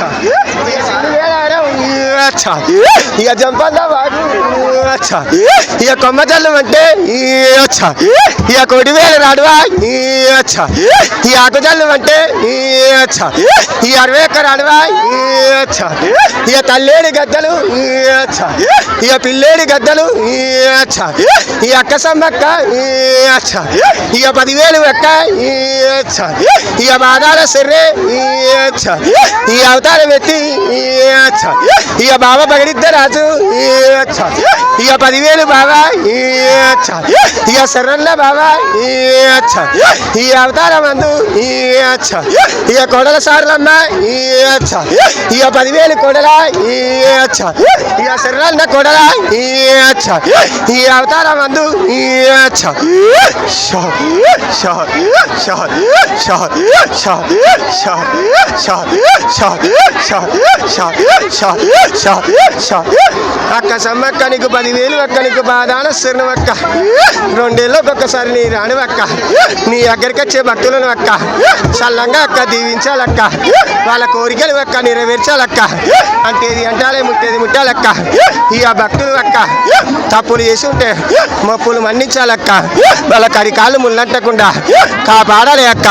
আচ্ছা అచ్చా ఇక జంపల్లా వాడు అచ్చా ఇక కొమ్మజల్లం అంటే ఈ అచ్చా ఇక కొడివేల రాడువా ఈ అచ్చా ఈ ఆకుజల్లం అంటే ఈ అచ్చా ఈ అరవై ఒక్క రాడువా ఈ అచ్చా ఇక తల్లేడి గద్దలు ఈ అచ్చా ఇక పిల్లేడి గద్దలు ఈ అచ్చా ఈ అక్క సమ్మక్క ఈ అచ్చా ఇక పదివేలు ఎక్క ఈ అచ్చా ఇక బాధాల సెర్రే ఈ అచ్చా ఈ అవతారం ఎత్తి ఈ అచ్చా బాబా పగడిద్ద రాజు ఇక పదివేలు బాబా ఇక శరణ్ల బాబా ఈ అవతారం అందు ఇక కొడల సార్లమ్మ ఇక పదివేలు కొడల ఇక శరణ్ల కొడల ఈ అవతారం అందు అచ్చా షా అక్క సమ్మక్క నీకు పదివేలు అక్క నీకు బాధాన శరణం అక్క. రెండేళ్ళకి ఒక్కసారి నీ రాను అక్క. నీ దగ్గరికి వచ్చే భక్తులను అక్క. చల్లంగా అక్క దీవించాలక్క వాళ్ళ కోరికలు అక్క నెరవేర్చాలక్క అంటేది అంటాలే ముట్టేది ముట్టాలక్క ఈ ఆ భక్తులు అక్క తప్పులు చేసి ఉంటే మప్పులు మన్నించాలక్క వాళ్ళ కరికాళ్ళు ముళ్ళంటకుండా కాపాడాలి అక్క.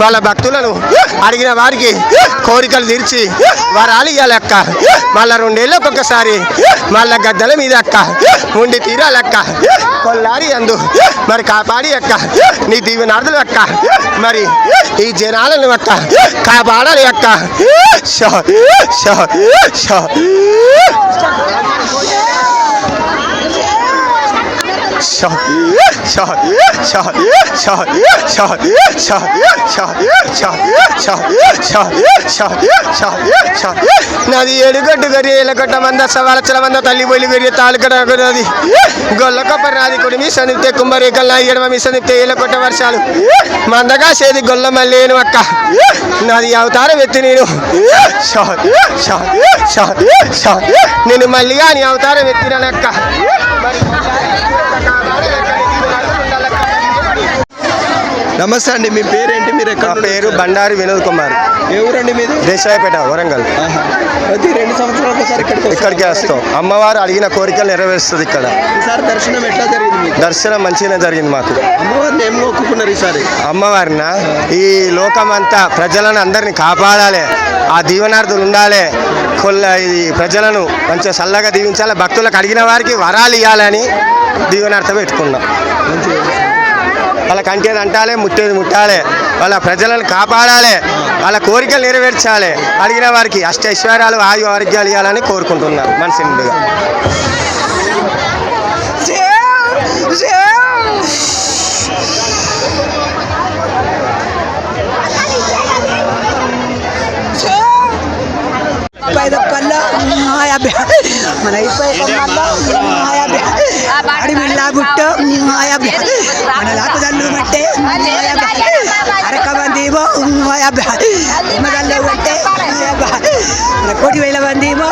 వాళ్ళ భక్తులను అడిగిన వారికి కోరికలు తీర్చి వారు అలిగాలక్క వాళ్ళ రెండు రెండేళ్ళకి ఒకసారి మళ్ళా గద్దల మీద అక్క. ఉండి తీరాలక్క కొల్లారి అందు. మరి కాపాడి అక్క. నీ దీవెనార్థులు అక్క. మరి ఈ జనాలను అక్క. కాపాడాలి అక్క. Show show show. షా షా షా షా షా షా షా షా షా షా నాది గరి ఏలగడ్డ మంద సవాలచల మంద తల్లి బొలి గరి తాలుకడ నది గొల్ల కొబ్బరి నాది కొడు మీ సనితే కుంభరేకల్ ఎడమ మీ సనితే ఏలకొట్ట వర్షాలు. మందగా సేది గొల్ల మల్లేను అక్క. నాది అవతారం ఎత్తి నేను. నేను మళ్ళీగా నీ అవతారం ఎత్తినానక్క నమస్తే అండి మీ పేరేంటి? మీరు ఎక్కడ పేరు? బండారి వినోద్ కుమార్. ఏ ఊరండి మీది? దేశాయపేట వరంగల్. ప్రతి రెండు సంవత్సరాలకు ఒకసారి ఇక్కడికి వస్తాం. అమ్మవారు అడిగిన కోరికలు నెరవేరుస్తుంది ఇక్కడ. ఈసారి దర్శనం ఎట్లా జరిగింది మీకు? దర్శనం మంచిగానే జరిగింది మాకు. అమ్మవారిని ఏం మొక్కుకున్నారు ఈసారి? అమ్మవారిన? ఈ లోకమంతా ప్రజలను అందరినీ కాపాడాలి. ఆ దీవనార్థులు ఉండాలి. కొల్ల ఇది ప్రజలను మంచిగా చల్లగా దీవించాలి. భక్తులకు అడిగిన వారికి వరాలు ఇవ్వాలని దీవనార్థం పెట్టుకున్నాం. వాళ్ళ కంటే అంటాలే ముట్టేది ముట్టాలి. వాళ్ళ ప్రజలను కాపాడాలి. వాళ్ళ కోరికలు నెరవేర్చాలి. అడిగిన వారికి అష్ట ఐశ్వర్యాలు ఆయు ఆరోగ్యాలు ఇవ్వాలని కోరుకుంటున్నాను మనసు మన ಅಡಿಮಿಲ್ಲ ಬಿಟ್ಟು మన లాకుదల్లు బట్టే అరక మందిమో ఉమ్మదల్లు బట్టే మన కోటి వేల మందిమో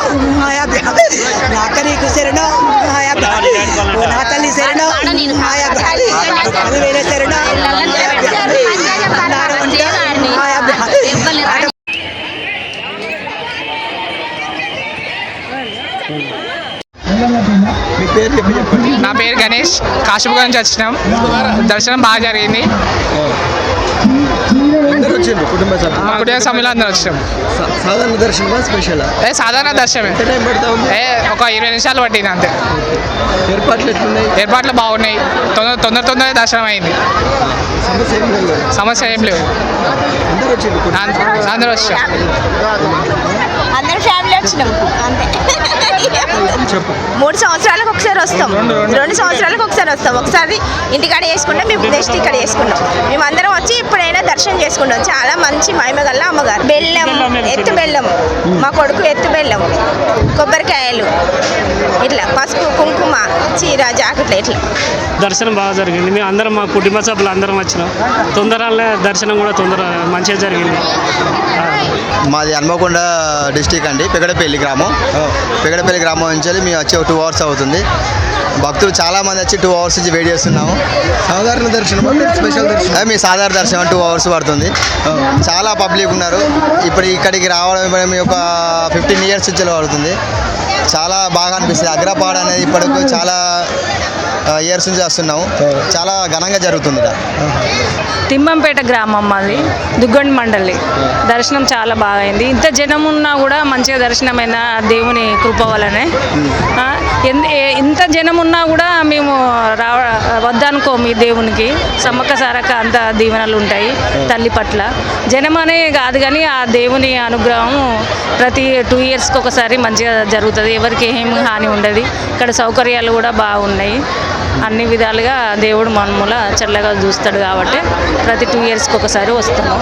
నా అక్క నీకు శరణో నా తల్లి శరణో పదివేల శరణో నా పేరు గణేష్. కాశీపురం నుంచి వచ్చినాం. దర్శనం బాగా జరిగింది. కుటుంబ సభ్యులు? మా కుటుంబ సభ్యులు అందరూ వచ్చినాం. సాధారణ దర్శనమా స్పెషల్? ఏ సాధారణ దర్శనమే. ఎంత టైం పడతా ఉంది ఏ ఒక ఇరవై నిమిషాలు పట్టింది అంతే. ఏర్పాట్లు ఎట్లున్నాయి? ఏర్పాట్లు బాగున్నాయి. తొందర తొందర తొందర దర్శనం అయింది. సమస్య ఏం లేదు. లేవు అందరూ వచ్చాం అందరం ఫ్యామిలీ వచ్చినాం. అంతే. మూడు సంవత్సరాలకు ఒకసారి వస్తాం. రెండు సంవత్సరాలకు ఒకసారి వస్తాం. ఒకసారి ఇంటికాడ చేసుకుంటాం మేము నెక్స్ట్ ఇక్కడ చేసుకుంటాం. మేము అందరం వచ్చి ఇప్పుడైనా దర్శనం చేసుకుంటాం. చాలా మంచి మహిమ గల్ల అమ్మగారు. బెల్లం ఎత్తు బెల్లం. మా కొడుకు ఎత్తు బెల్లం. కొబ్బరికాయలు. ఇట్లా పసుపు కుంకుమ చీర జాకెట్లు ఇట్లా. దర్శనం బాగా జరిగింది. మేము అందరం మా కుటుంబ సభ్యులు అందరం వచ్చినాం. తొందరలో దర్శనం కూడా తొందర మంచిగా జరిగింది. మాది హన్మకొండ డిస్టిక్ అండి పెగడపల్లి గ్రామం. పెగడపల్లి గ్రామం నుంచి వెళ్ళి మేము వచ్చి టూ అవర్స్ అవుతుంది. భక్తులు చాలా మంది వచ్చి టూ అవర్స్ నుంచి వెయిట్ చేస్తున్నాము. సాధారణ దర్శనం స్పెషల్ దర్శనం? మీ సాధారణ దర్శనం టూ అవర్స్ పడుతుంది. చాలా పబ్లిక్ ఉన్నారు. ఇప్పుడు ఇక్కడికి రావడం మీ ఒక ఫిఫ్టీన్ ఇయర్స్ నుంచి పడుతుంది. చాలా బాగా అనిపిస్తుంది. అగ్రపాడ అనేది ఇప్పటికి చాలా ఇయర్స్ నుంచి వస్తున్నాము. చాలా ఘనంగా జరుగుతుంది ఇక్కడ తిమ్మంపేట గ్రామం మాది దుగ్గండి మండలి. దర్శనం చాలా బాగా అయింది ఇంత జనం ఉన్నా కూడా మంచిగా దర్శనమైన దేవుని కృప వలనే ఇంత జనం ఉన్నా కూడా మేము రావ వద్దనుకో మీ దేవునికి. సమ్మక్క సారక్క అంత దీవెనలు ఉంటాయి తల్లి పట్ల. జనం అనే కాదు కానీ ఆ దేవుని అనుగ్రహం ప్రతి టూ ఇయర్స్కి ఒకసారి మంచిగా జరుగుతుంది. ఎవరికి ఏమి హాని ఉండదు. ఇక్కడ సౌకర్యాలు కూడా బాగున్నాయి. అన్ని విధాలుగా దేవుడు మనముల చల్లగా చూస్తాడు కాబట్టి ప్రతి టూ ఇయర్స్కి ఒకసారి వస్తున్నాం.